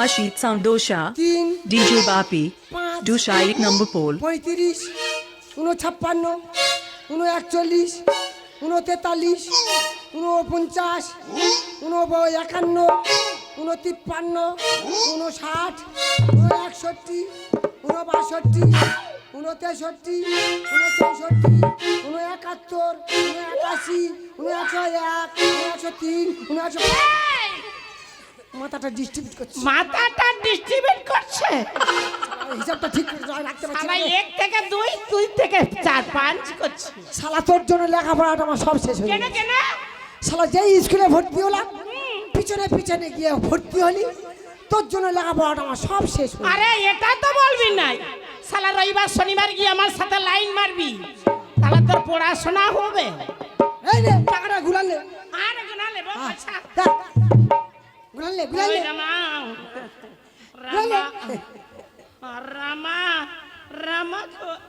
Ashit Soundosha, তিন DJ Bapi, পাঁচ Dusha এক number pole, পঁয়ত্রিশ উনছাপ্পান্ন উনো একচল্লিশ উনো তেতাল্লিশ উনো পঞ্চাশ উনো একান্ন উনো তিপ্পান্ন উনো ষাট উনো একষট্টি উনো বাষট্টি উনো তেষট্টি উনো চৌষট্টি উনো একাত্তর উনো একাশি উনো একশো এক উনো একশো তিন উনো একশো মাথাটা ডিস্ট্রিবিউট করছি। মাথাটা ডিস্ট্রিবিউট করছে? হিসাবটা ঠিক করে রাখতে পারছি না এক থেকে দুই দুই থেকে চার পাঁচ করছে। শালা তোর জন্য লেখাপড়াটা আমার সব শেষ হয়ে কেন গেছে। কেন? শালা যেই স্কুলে ভর্তি হলাম পিছনে পিছনে গিয়ে ভর্তি হলি তোর জন্য লেখাপড়াটা আমার সব শেষ আরে এটা তো বলবি নাই। শালা রবিবার শনিবার গিয়ে আমার সাথে লাইন মারবি। তাহলে তোর পড়াশোনা হবে। এই রে টাকাটা ঘুরালে। আর গুনা নেব আচ্ছা ঘুরালে ঘুরালে ওই রামা ঘুরালে রামা রামা রামা গো-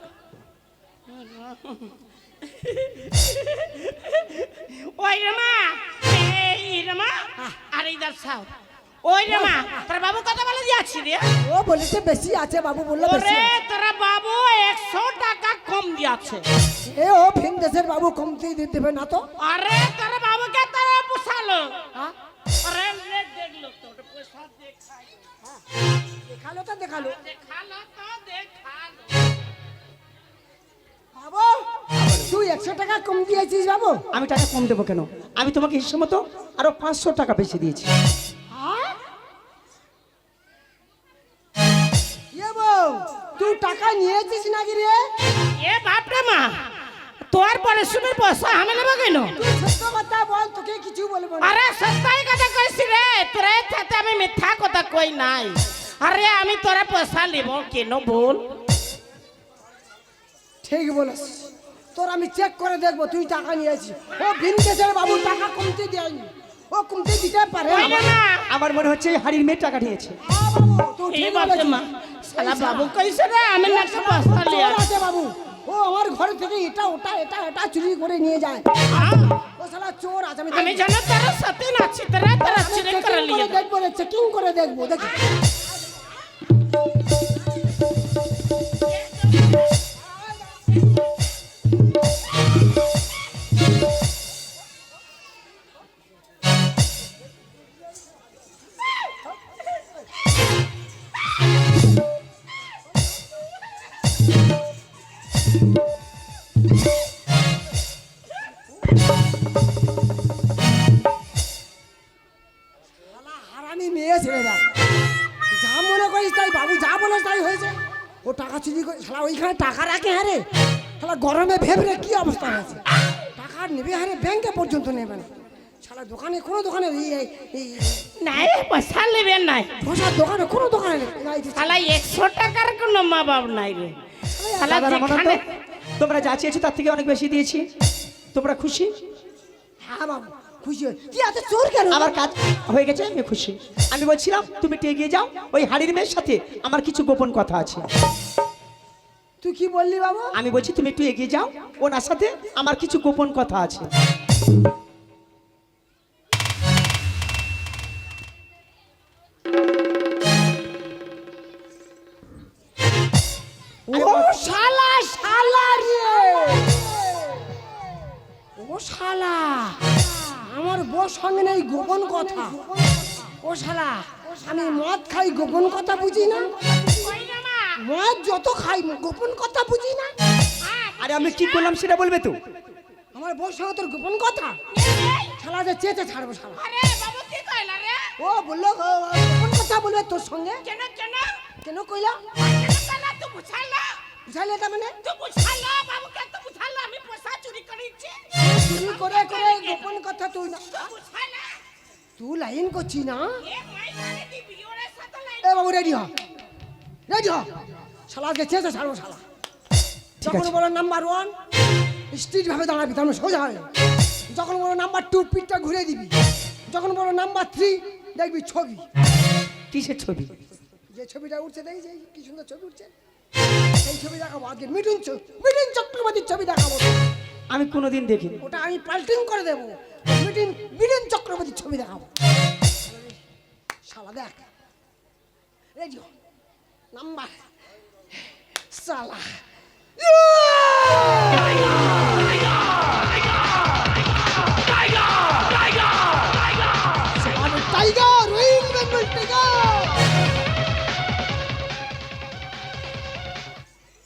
ওই রামা এই রামা আর ইধার সাও ওই রামা তোর বাবু কত বলে যাচ্ছি রে ও বলেছে বেশি আছে বাবু বলল বেশি ওরে। তোরা বাবু একশো টাকা কম দিয়েছে এ ও ভিন দেশের বাবু কমতি দিতে না তো আরে তোর বাবুকে তোরা পুষালো হ্যাঁ? দেখল তো দেখাল। দেখাল তো দেখাল। বাবু তুই একশো টাকা কম দিয়েছিস বাবু। আমি টাকা কম দেবো কেন? আমি তোমাকে হিসেবে মতো আরও পাঁচশো টাকা বেশি দিয়েছি। তুই টাকা নিয়েছিস নাকি রে? এ বাপরে মা পরিশ্রমের পয়সা আমি নেব কেন? সত্য কথা বল তোকে কিছু বলব আরে সত্যাই কথা কইছি রে তোরে সাথে আমি মিথ্যা কথা কই নাই। আরে আমি তোরা পয়সা নেব কেন বল? ঠিক বলেছ তোর আমি চেক করে দেখব তুই টাকা নিয়েছিস ও ভিন দেশের বাবু টাকা কমতে দেয়নি। ও কমতে দিতে পারে আমার মনে হচ্ছে এই হাড়ির মেয়ে টাকা নিয়েছে। হ্যাঁ বাবু, তুই ঠিক বাপরে বলেছিস। মা শালা বাবু কইছে রে আমি না পয়সা লিয়া আছে বাবু। ও আমার ঘর থেকে এটা ওটা এটা এটা চুরি করে নিয়ে যায়। ও শালা চোর আজ আমি আমি জানো তার সাথে নাচি তোরা তারা চুরি করে চেকিং যায়। করে দেখব চেকিং করে দেখব? দেখি। অবস্থা হয়েছে। টাকা নেবে হারে ব্যাংকে পর্যন্ত নেবে না। শালা দোকানে কোনো দোকানে নাই পয়সা নেবে নাই। ধোসার দোকানে কোনো দোকানে শালা একশো টাকার কোনো মা বাপ নাই রে। তোমরা যা চেয়েছো তার থেকে অনেক বেশি দিয়েছি। তোমরা খুশি? হ্যাঁ বাবু খুশি তুই এত চোর কেন? আমার কাজ হয়ে গেছে আমি খুশি। আমি বলছিলাম তুমি একটু এগিয়ে যাও ওই হাড়ির মেয়ের সাথে। আমার কিছু গোপন কথা আছে। তুই কি বললি বাবু? আমি বলছি তুমি একটু এগিয়ে যাও ওনার সাথে আমার কিছু গোপন কথা আছে। ও শালা শালা রে! ও শালা আমার বউ সঙ্গে নেই গোপন কথা। ও শালা আমি মদ খাই গোপন কথা বুঝি না? মদ যত খাই গোপন কথা বুঝি না। আরে আমি কি করলাম সেটা বলবে তো? আমার বউর সঙ্গে তোর গোপন কথা? শালা যে চেতে ছাড়বো শালা। আরে বাবু কি কইলা রে? ও বলল গোপন কথা বলবে তোর সঙ্গে। কেন কেন? কেন কইলা? কেন কইলা? তুই বুঝাইলা। বুঝাইলে এটা মানে? তুই বুঝাইলা বাবুকে তুই বুঝাইলা আমি পয়সা চুরি করেছি। চুরি করে করে গোপন কথা তুই না তুই লাইন করছি না? এ বাবু রেডি হ। রেডি হ শালাকে চেঁচে ছাড়বো শালা। যখন বলো নাম্বার ওয়ান স্ট্রিট ভাবে দাঁড়াবি তার মানে সোজা হয় যখন বলো নাম্বার টু পিঠটা ঘুরে দিবি। যখন বলো নাম্বার থ্রি দেখবি ছবি। কিসের ছবি? যে ছবিটা উঠছে দেখি যে কি সুন্দর ছবি উঠছে। সেই ছবি দেখাবো আজকে। মিঠুন মিঠুন চক্রবর্তীর ছবি দেখাবো। আমি কোনোদিন দেখিনি। ওটা আমি পাল্টিং করে দেবো। মিঠুন মিঠুন চক্রবর্তীর ছবি দেখাবো। শালা দেখ। রেডি নাম্বার সালা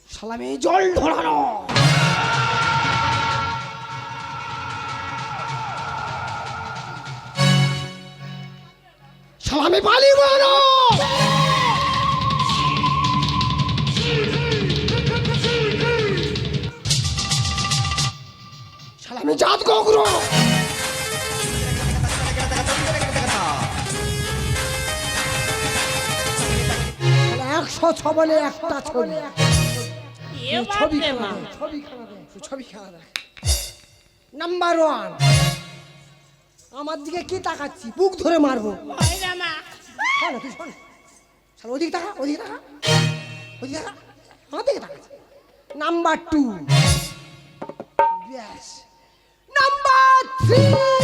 সালামে জল ধরানো সালামে পালি মারো জাত গগ্র। একশো ছ বলে একটা ছবি। ছবি ছবি খেলা দেখ, তুই ছবি নাম্বার ওয়ান আমার দিকে কি তাকাচ্ছি বুক ধরে মারবো। তুই শোন। ওদিকে তাকা ওদিকে তাকা। ওদিকে তাকা। আমার দিকে তাকাচ্ছি নাম্বার টু ব্যাস। নাম্বার থ্রি মানে?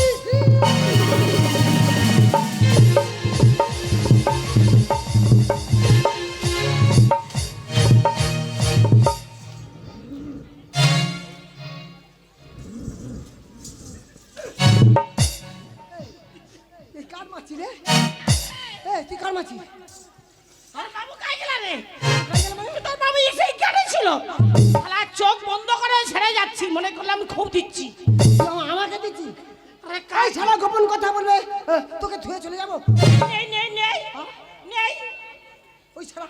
চোখ বন্ধ করে ছেড়ে যাচ্ছি মনে করলাম আমি খুব দিচ্ছি। আরে কাই ছাড়া গোপন কথা বলবে। তোকে ধুয়ে চলে যাব। নেই নেই নেই নেই। ওই ছাড়া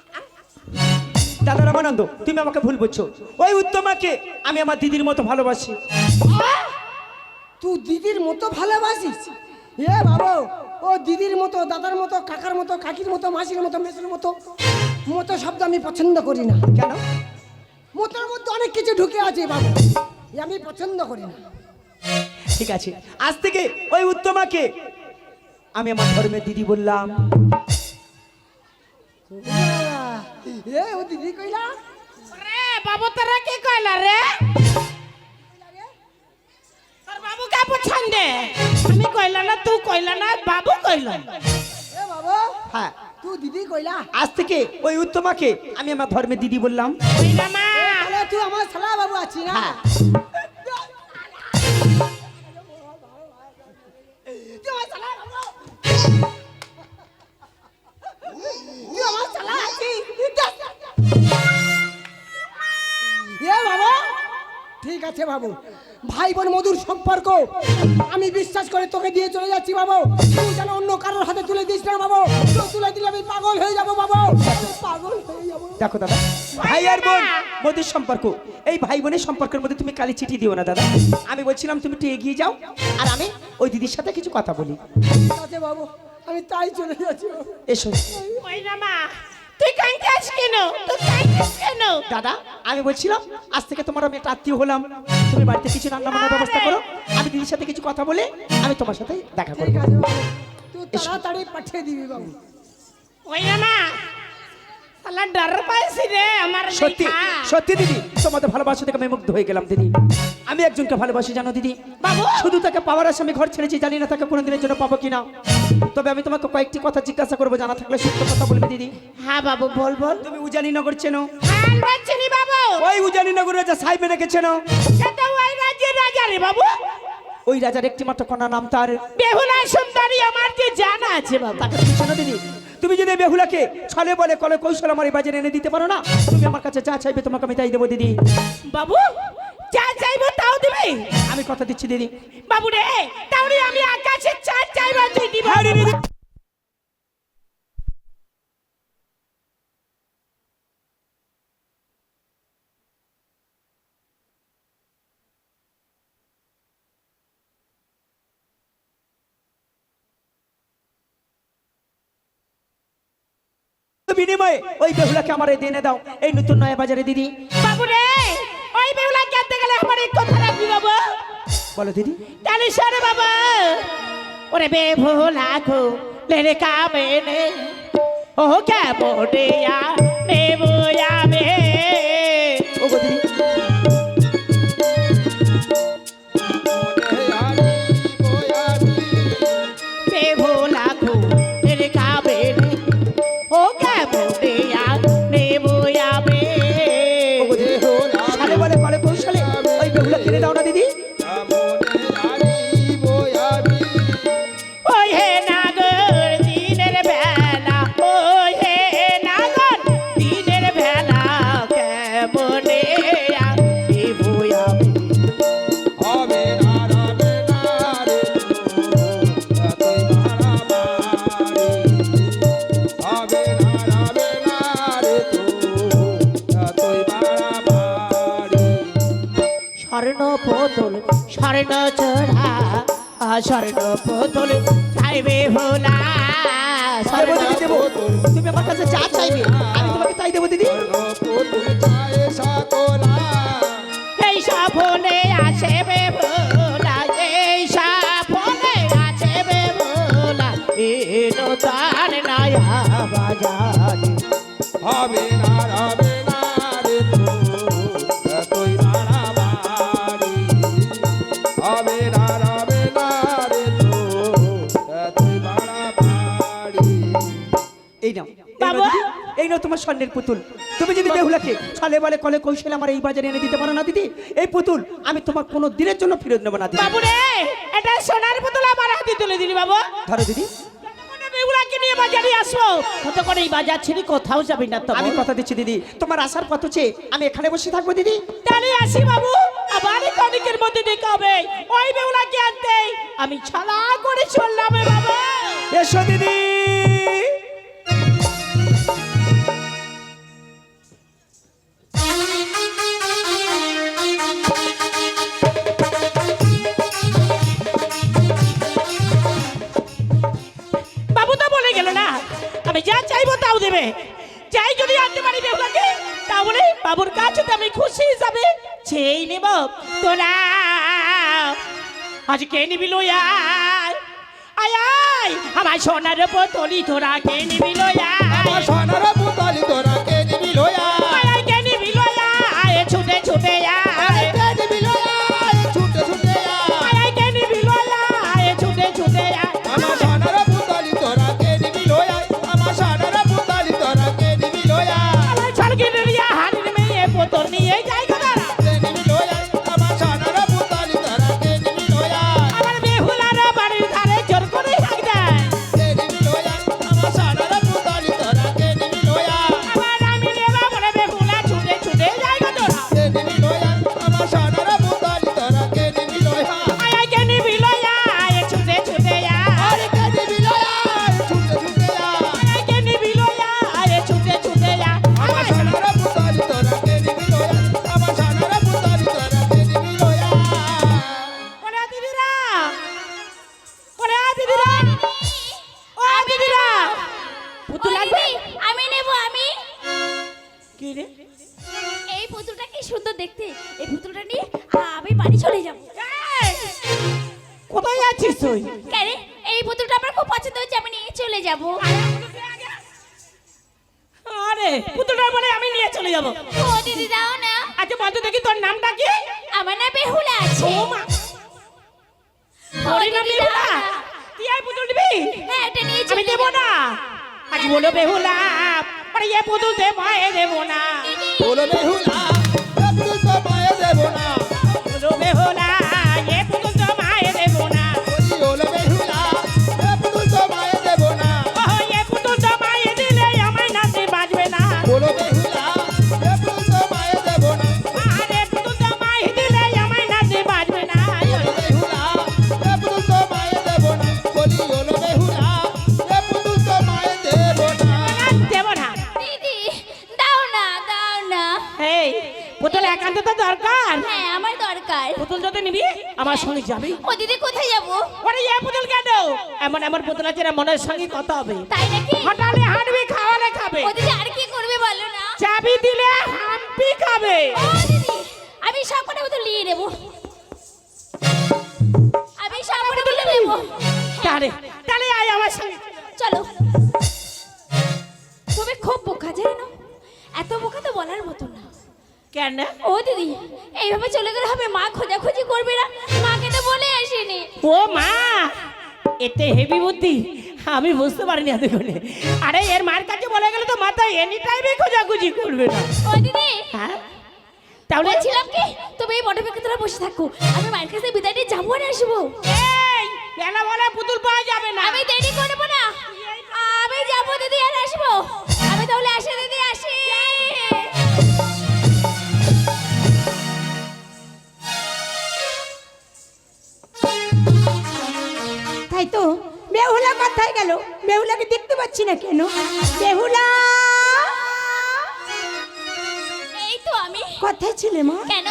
দাদা রামানন্দ তুমি আমাকে ভুল বুঝছ। ওই উত্তমাকে আমি আমার দিদির মতো ভালোবাসি। তুই দিদির মতো ভালোবাসিস? এ বাবু ও দিদির মতো দাদার মতো কাকার মতো কাকির মতো মাসির মতো মেসের মতো মতো শব্দ আমি পছন্দ করি না। কেন? মতোর মধ্যে অনেক কিছু ঢুকে আছে বাবু আমি পছন্দ করি না। ঠিক আছে। আজ থেকে ওই উত্তমাকে আমি আমার ধর্মের দিদি বললাম। এ ও দিদি কইলা? রে বাবু তোরা কি কইলা রে? তোর বাবু কে পছন্দে আমি কইলা না তুই কইলা না বাবু কইলা। এ বাবু হ্যাঁ। তুই দিদি কইলা? আজ থেকে ওই উত্তমাকে আমি আমার ধর্মের দিদি বললাম। তুই আমার বাবু আছি না? ঠিক আছে বাবু। ভাই বোন মধুর সম্পর্ক আমি বিশ্বাস করে তোকে দিয়ে চলে যাচ্ছি বাবু। তুই যেন অন্য কারোর হাতে তুলে দিস না বাবু। তুই তুলে দিলে আমি পাগল হয়ে যাব বাবু। পাগল হয়ে যাব। দেখো দাদা ভাই আর বোন মধুর সম্পর্ক। এই ভাই বোনের সম্পর্কের মধ্যে তুমি কালি চিঠি দিও না দাদা। আমি বলছিলাম তুমি একটু এগিয়ে যাও আর আমি ওই দিদির সাথে কিছু কথা বলি। ঠিক আছে বাবু আমি তাই চলে যাচ্ছি। এসো। কইলা মা। তুই কাঁদছিস কেন? তুই কাঁদছিস কেন? দাদা আমি বলছিলাম আজ থেকে তোমার আমি একটা আত্মীয় হলাম। তুমি বাড়িতে কিছু রান্না বান্নার ব্যবস্থা করো। আমি দিদির সাথে কিছু কথা বলে আমি তোমার সাথে দেখা করব। তুই তাড়াতাড়ি পাঠিয়ে দিবি বাবু। কইলা মা শালা ডর পাইছি রে আমার সত্যি। সত্যি দিদি তোমাদের ভালোবাসা থেকে আমি মুগ্ধ হয়ে গেলাম দিদি। আমি একজনকে ভালোবাসি জানো দিদি? বাবু! শুধু তাকে পাওয়ার আশা আমি ঘর ছেড়েছি জানি না তাকে কোনোদিনের জন্য পাবো কিনা। তবে আমি তোমাকে কয়েকটি কথা জিজ্ঞাসা করব জানা থাকলে সত্য কথা বলবে দিদি। হ্যাঁ বাবু বল বল। তুমি উজানি নগর চেনো? হ্যাঁ বাচ্চানি বাবু। ওই উজানি নগর রাজা সাহেব রেখে চেনো? সেটা ওই রাজ্যের রাজা রে বাবু। ওই রাজার একটি মাত্র কন্যা নাম তার। বেহুলা সুন্দরী আমার যে জানা আছে বাবু। তাকে চেনো দিদি? তুমি যদি বেহুলাকে ছলে বলে কলে কৌশল আমার এই বাজারে এনে দিতে পারো না তুমি আমার কাছে যা চাইবে তোমাকে আমি তাই দেবো দিদি। বাবু যা চাইব তাও দিবি? আমি কথা দিচ্ছি দিদি। বাবু রে তাহলে আমি আকাশে চাইব তুই দিবি? হ্যাঁ। বিনিময়ে ওই বেহুলাকে আমার এই দিয়ে দাও এই নতুন নয়া বাজারে দিদি। বাবু রে ওই বেহুলা কেনতে গেলে আমার কথা রাখবি বাবু। বলো দিদি। তাহলে সরে বাবা ওরে বেহুলা গো লেরে কামে নে। ও কে বোডিয়া বে স্বর্ণ চোরা স্বর্ণ পুতুল চাইবে ভোলা তুমি আমার কাছে চা চাইবে। আমি তোমাকে তাই দেবো দিদি। এই নাও এই নাও বাবা! দিদি, এই নাও তোমার স্বর্ণের পুতুল। তুমি যদি ছলে বলে কলে কৌশলে আমার এই বাজারে এনে দিতে পারো না দিদি? এই পুতুল আমি তোমার কোনো দিনের জন্য ফেরত নেব না দিদি। বাবু রে এটা সোনার বোতল আমার হাতে তুলে দিলি বাবু। ধরো দিদি। বেগুলাকে নিয়ে বাজারে আসব কত করে এই বাজার ছেড়ে কোথাও যাবি না তো আমি কথা দিচ্ছি দিদি তোমার আসার পথ হচ্ছে আমি এখানে বসে থাকব দিদি। তাহলে আসি বাবু। আবার কনিকের মধ্যে দেখা হবে। ওই বেগুলাকে আনতে? আমি ছাড়া করে চললাম বাবা। এসো দিদি। বাবু তো বলে গেল না আমি যা চাইব তাও দেবে। চাই যদি আনতে পারি বেহুলাকে তাহলে বাবুর কাছে আমি খুশি হিসাবে সেই নেব তোরা। আজকে নিবি লই আয়? আয় আমার সোনার বোতলি তোরা কে নিবি আয়? সোনার যাবি? ও দিদি কোথায় যাব? ওরে এ পুতুল কেন? এমন এমন পুতুল আছে না মনের সঙ্গে কথা হবে। তাই নাকি? হটালে হাঁটবি খাওয়ালে খাবে। ও দিদি আর কি করবে বলো না? চাবি দিলে হাম্পি খাবে। ও দিদি আমি সব কটা বোতল নিয়ে নেব। আমি সব কটা বোতল নেব। তাহলে তাহলে আয় আমার সঙ্গে। চলো। তুমি খুব বোকা জানো? না এত বোকা তো বলার মতো না। কেন? ও দিদি এইভাবে চলে গেলে হবে মা খোঁজাখুঁজি করবে না? ও মা এতে হেভি বুদ্ধি। আমি বুঝতে পারিনি এত করে আরে এর মার কাছে বলে গেলে তো মাথা এনি টাইমে খোঁজাখুঁজি করবে না। ও দিদি হ্যাঁ? তাহলে ছিলাম কি তুমি এই মটরপেকে তোরা বসে থাকো। আমি মায়ের কাছে বিদায় নিয়ে যাব না আসব। কেন বেলা বলে পুতুল পাওয়া যাবে না। আমি দেরি করব না। আমি যাব দিদি আর আসব। আমি তাহলে আসি দিদি আসি। তাই তো? বেহুলা কোথায় গেল? বেহুলাকে দেখতে পাচ্ছি না কেন? বেহুলা! এই তো আমি। কোথায় ছিলে মা? কেন?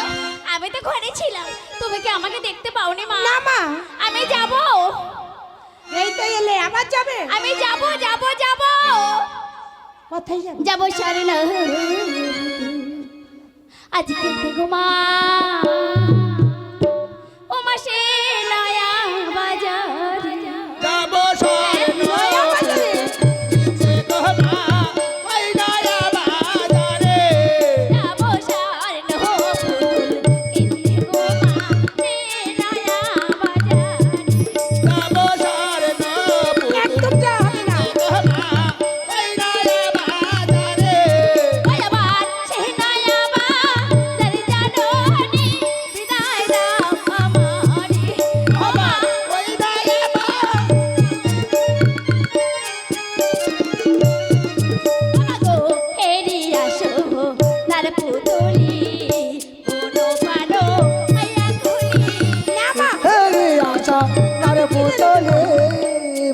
আমি তো ঘরে ছিলাম। তুমি কি আমাকে দেখতে পাওনি মা? না মা। আমি যাব। এই তো এলে আবার যাবে? আমি যাব যাব যাব। কোথায় যাব? যাব সারে না। আজকে দেখো মা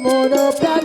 মোর প্রাণ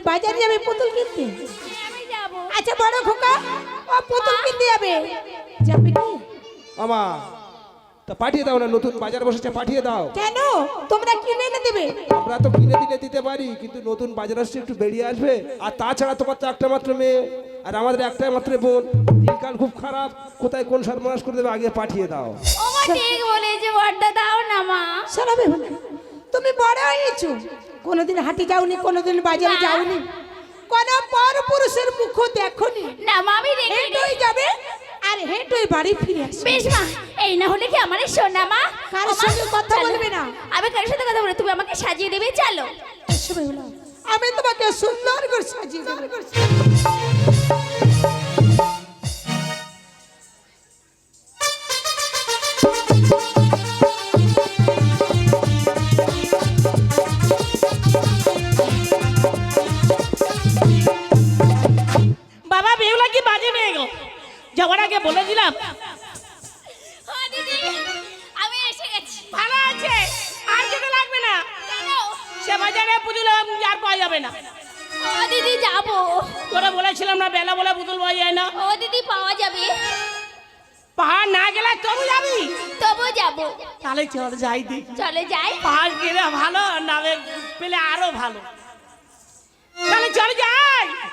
তুমি বাজারে যাবে পুতুল কিনতে। আচ্ছা বড় খোকা ও পুতুল কিনতে যাবে। যাবে কি? আমা তা পাঠিয়ে দাও না নতুন বাজার বসেছে পাঠিয়ে দাও। কেন? তোমরা কিনে এনে দেবে। আমরা তো কিনে দিলে দিতে পারি কিন্তু নতুন বাজার আসছে একটু বেরিয়ে আসবে। আর তাছাড়া তোমার তো একটা মাত্র মেয়ে আর আমাদের একটাই মাত্র বোন। দিনকাল খুব খারাপ কোথায় কোন সর্বনাশ করে দেবে আগে পাঠিয়ে দাও। ঠিক বলেছে বড়টা দাও না মা। সরাবে তুমি বড় হয়েছো। কোনোদিন হাটে যাওনি কোনোদিন বাজারে। যাওনি। কোন পর পুরুষের মুখ দেখনি। না মা আমি হেঁটুই যাবে আর হেঁটেই বাড়ি ফিরে আসবে। বেশ মা এই না হলে কি আমার সোনা মা? কারোর সাথে সঙ্গে কথা বলবি বলবে না। আমি কারোর সাথে কথা বলব? তুমি আমাকে সাজিয়ে দেবে চলো। আমি তোমাকে সুন্দর করে সাজিয়ে দেবো।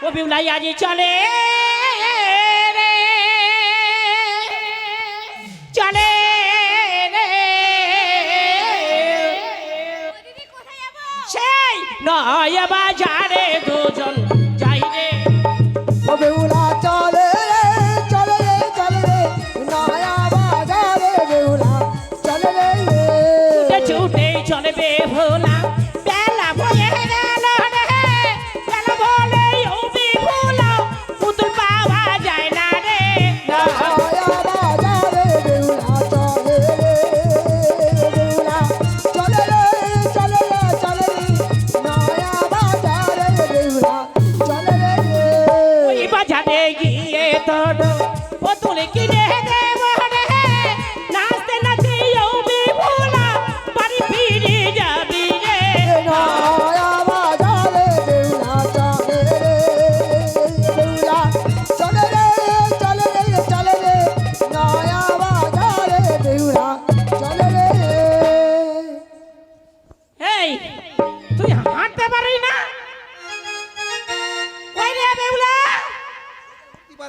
ও বিমলাই আজ চলে রে। চলে রে। সেই নয় বাজারে দুজন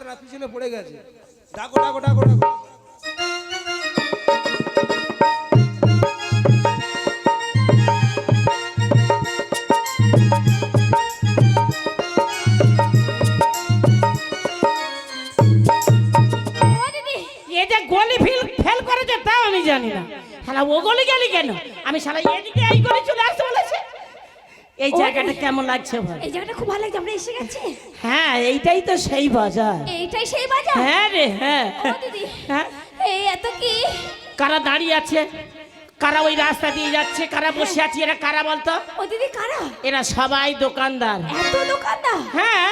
না পিছনে পড়ে গেছে। ডাকো ডাকো ডাকো ডাকো। জানি না। শালা ও গলি গেলি কেন? আমি শালা এদিকে এই গলি চলে আসতে এই জায়গাটা কেমন লাগছে ভাই এই জায়গাটা খুব ভালো লাগছে। আমরা এসে গেছি? হ্যাঁ এইটাই তো সেই বাজার। এইটাই সেই বাজার? হ্যাঁ রে হ্যাঁ। হ্যাঁ। এই এত কি? কারা দাঁড়িয়ে আছে? কারা ওই রাস্তা দিয়ে যাচ্ছে? কারা বসে আছে? এরা কারা বলতো? ও দিদি কারা? এরা সবাই দোকানদার। এত দোকানদার? হ্যাঁ।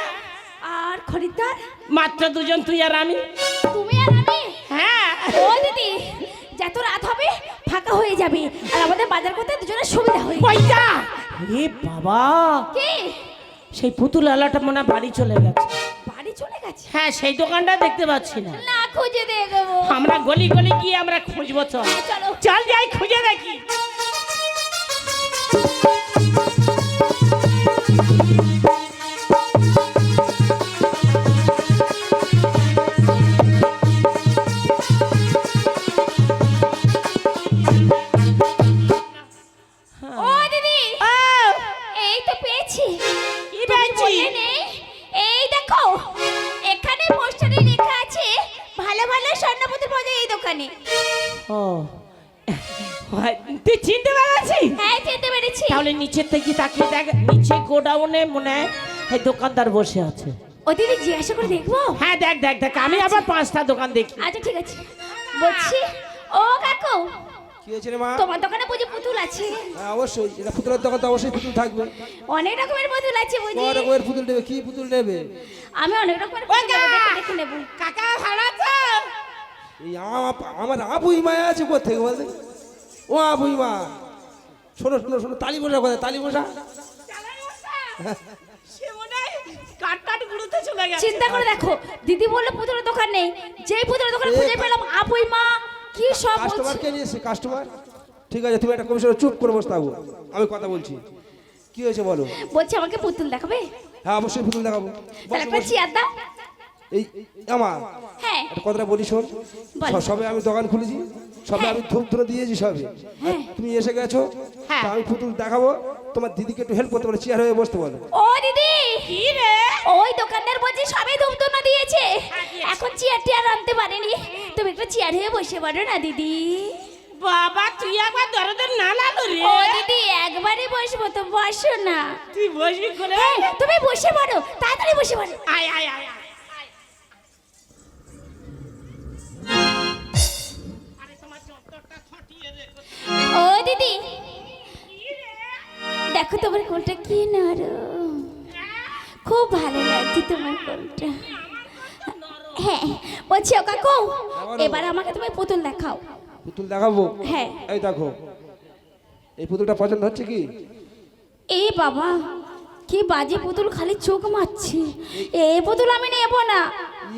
আর খরিদ্দার? মাত্র দুজন তুই আর আমি। তুমি আর আমি? হ্যাঁ। ও দিদি যত রাত হবে ফাঁকা হয়ে যাবে। আর আমাদের বাজার করতে দুজনের সুবিধা হয়ে যাবে। এ বাবা। কি? সেই পুতুল আলাটা মনে বাড়ি চলে গেছে। বাড়ি চলে গেছে? হ্যাঁ সেই দোকানটা দেখতে পাচ্ছি না। না খুঁজে দেখব আমরা গলি গলি গিয়ে আমরা খুঁজবো চল। হ্যাঁ, চলো। চল যাই খুঁজে দেখি। নিচের থেকে তাকিয়ে দেখ নিচে গোডাউনে মনে হয় এই দোকানদার বসে আছে। ও দিদি জিজ্ঞাসা করে দেখব? হ্যাঁ দেখ দেখ দেখ আমি আবার পাঁচটা দোকান দেখি। আচ্ছা ঠিক আছে। বলছি ও কাকু কি হয়েছে রে মা? তোমার দোকানে বুঝি পুতুল আছে? হ্যাঁ অবশ্যই। এটা পুতুলের দোকান তো অবশ্যই পুতুল থাকবে। অনেক রকমের পুতুল আছে বুঝি। রকমের পুতুল নেবে কি পুতুল নেবে? আমি অনেক রকমের পুতুল নেব, দেখে দেখে নেব। কাকা ভালো এই আমা- আমার আপুই মায়া আছে কোথেকে বলতে? ও আপুই মা। শোনো শোনো শোনো তালি বসা। কোথায় তালি গেছে। চিন্তা করে দেখো দিদি বলল পুতুলের দোকান নেই যেই পুতুলের দোকান খুঁজে পেলাম আপুই মা কি সব কাস্টমার কে নিয়েছে কাস্টমার ঠিক আছে তুমি একটা কমিশনে চুপ করে বসে থাকো আমি কথা বলছি। কি হয়েছে বলো? বলছে আমাকে পুতুল দেখাবে? হ্যাঁ অবশ্যই পুতুল দেখাবো। তাহলে চেয়ার দাও। এই আমার হ্যাঁ। কথাটা বলি শোন। সবে আমি দোকান খুলেছি সবে হ্যাঁ। আমি ধূপ ধরে দিয়েছি সবে। হ্যাঁ। তুমি এসে গেছো হ্যাঁ। আমি পুতুল দেখাবো তোমার দিদিকে একটু হেল্প করতে পারো চেয়ার হয়ে বসতে বলো। ও দিদি! কি রে? ওই দোকানদার বলছে সবে ধূপধুনা দিয়েছে। দিয়েছে। এখন চেয়ার টিয়ার আনতে পারেনি। তুমি একটু চেয়ার হয়ে বসে পারো না দিদি। বাবা তুই একবার দরদের না লালো রে। ও দিদি একবারই বসবো তো বসো না। তুই বসবি করে তুমি বসে পড়ো তাড়াতাড়ি বসে পড়ো। আয় আয় আয়। ও দিদি। দেখো তোমার কোনটা কি নরম। খুব ভালো লাগছে তোমার কোনটা হ্যাঁ বলছি ও কাকু এবার আমাকে তুমি পুতুল দেখাও। পুতুল দেখাবো? হ্যাঁ। এই দেখো এই পুতুলটা পছন্দ হচ্ছে কি? এই বাবা কি বাজে পুতুল খালি চোখ মারছি। এই পুতুল আমি নেব না।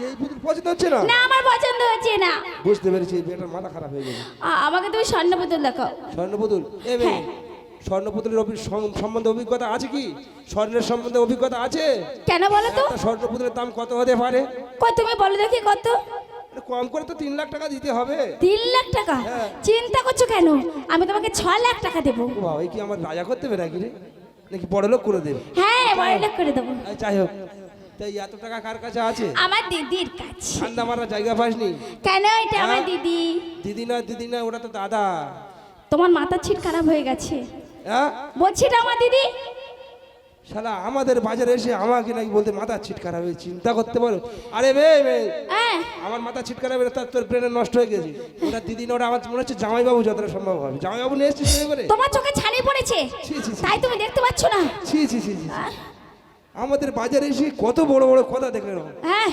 এই পুতুল পছন্দ হচ্ছে না? না আমার পছন্দ হচ্ছে না। বুঝতে পেরেছি মেয়েটার মাথা খারাপ হয়ে গেছে। আমাকে তুমি স্বর্ণ পুতুল দেখাও স্বর্ণ পুতুল এ মেয়ে হ্যাঁ। স্বর্ণ পুতুলের সম্বন্ধে অভিজ্ঞতা আছে কি? স্বর্ণের সম্বন্ধে অভিজ্ঞতা আছে? কেন বলো তো? স্বর্ণ পুতুলের দাম কত হতে পারে? কই তুমি বলো দেখি কত। কম করে তো তিন লাখ টাকা দিতে হবে। তিন লাখ টাকা? হ্যাঁ। চিন্তা করছ কেন? আমি তোমাকে ছ লাখ টাকা দেবো। বাবা এই কি আমার রাজা করতে হবে নাকি রে? নাকি বড় লোক করে দেবে? হ্যাঁ বড় লোক করে দেবো। যাই হোক। তাই এত টাকা কার কাছে আছে? আমার দিদির কাছে। ঠান্ডা মারার জায়গা পাসনি? কেন এটা আমার হ্যাঁ? দিদি? দিদি না দিদি না ওটা তো দাদা। তোমার মাথা ছিট খারাপ হয়ে গেছে। হ্যাঁ? বলছি এটা আমার দিদি? শালা আমাদের বাজারে এসে আমাকে নাকি বলতে মাথা ছিটকার হবে চিন্তা করতে পারো। আরে বে বে হ্যাঁ। আমার মাথা ছিটকার হবে তার তোর ব্রেনে নষ্ট হয়ে গেছে। ওটা দিদি না ওটা আমার মনে হচ্ছে জামাইবাবু যতটা সম্ভব হবে। জামাইবাবু নিয়ে এসছিস করে তোমার চোখে ছানি পড়েছে। তাই তুমি দেখতে পাচ্ছ না। ছি ছি ছি ছি। আমাদের বাজারে এসে কত বড় বড় কথা দেখলে এরকম। হ্যাঁ।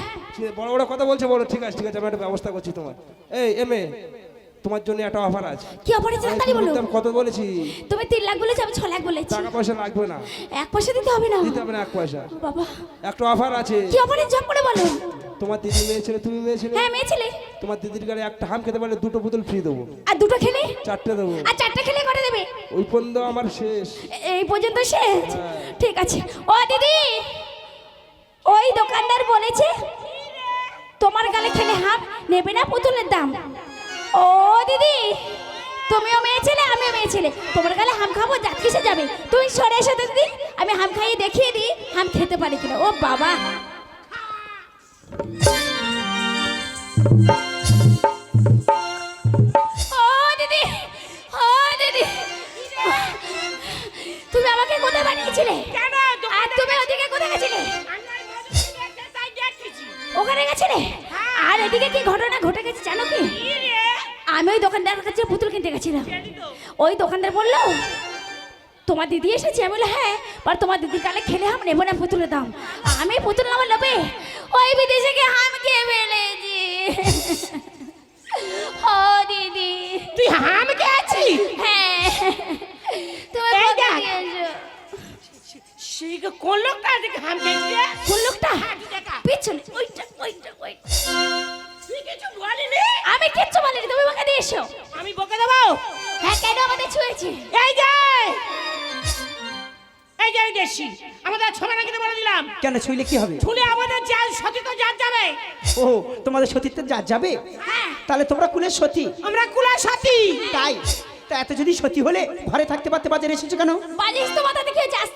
বড় বড় কথা বলছে বলো ঠিক আছে ঠিক আছে আমি একটা ব্যবস্থা করছি তোমার। এই এম এ তোমার জন্য একটা অফার আছে। কি অপরাধ আমি তাড়াতাড়ি বলো। দাম কত বলেছি? তুমি তিন লাখ বলেছ আমি ছ লাখ বলেছি। টাকা পয়সা লাগবে না। এক পয়সা দিতে হবে না। দিতে হবে না এক পয়সা। বাবা। একটা অফার আছে। কি অপরাধ জব করে বলো। তোমার দিদি মেয়ে ছেলে তুমি মেয়ে ছেলে? হ্যাঁ মেয়ে ছেলে। তোমার দিদির গাড়ি একটা হাম খেতে পারলে দুটো বোতল ফ্রি দেবো। আর দুটো খেলে? চারটে দেবো। আর চারটে খেলে করে দেবে? ওই পর্যন্ত আমার শেষ। এই পর্যন্ত শেষ? ঠিক আছে। ও দিদি ওই দোকানদার বলেছে তোমার গালে খেলে হাম নেবে না পুতুলের দাম? ও দিদি তুমিও মেয়ে ছেলে আমিও মেয়ে ছেলে। তোমার গালে হাম খাব যা কিসে যাবে? তুই সরে এসে দিদি আমি হাম খাইয়ে দেখিয়ে দিই হাম খেতে পারি কিনা। ও বাবা। দিদি। ও দিদি। তুমি আমাকে কোথায় বানিয়েছিলে কেন? আর তুমি ওদিকে কোথায় গেছিলে? ওখানে গেছিলে? আর এদিকে কি ঘটনা ঘটে গেছে জানো কি? আমি ওই দোকানদার কাছে পুতুল কিনতে গেছিলাম। ওই দোকানদার বলল তোমার দিদি এসেছে? আমি বললাম হ্যাঁ আর তোমার দিদির কালে খেলে হাম নেব না পুতুলের দাম। আমি পুতুল নেব নেবে ওই বিদেশে গিয়ে হাম খেয়ে ফেলেছি। ও দিদি তুই হাম গেছি হ্যাঁ। তোমার কোথায়। গেছো? সেই কোন লোকটা দেখে হাম রে কোন লোকটা? হ্যাঁ। পিছনে ওইটা ওইটা ওইটা। তুই কিছু বলিনি? আমি কিচ্ছু বলিনি তুমি বকে দিয়েছ। আমি বকে দেবো? হ্যাঁ কেন আমাদের ছুঁয়েছি? এই যে! এই যে দেশি আমাদের ছবে না কিন্তু বলে দিলাম। কেন ছুইলে কি হবে? ছুলে আমাদের যার সতীত্ব যার যাবে। ও তোমাদের সতীত্বে যা যাবে? হ্যাঁ। তাহলে তোমরা কুলের সতী। আমরা কুলের সতী। তাই? তা এত যদি সতী হলে ঘরে থাকতে পারতে বাজারে এসেছ কেন? বালিশ তো মাথা দেখে যাস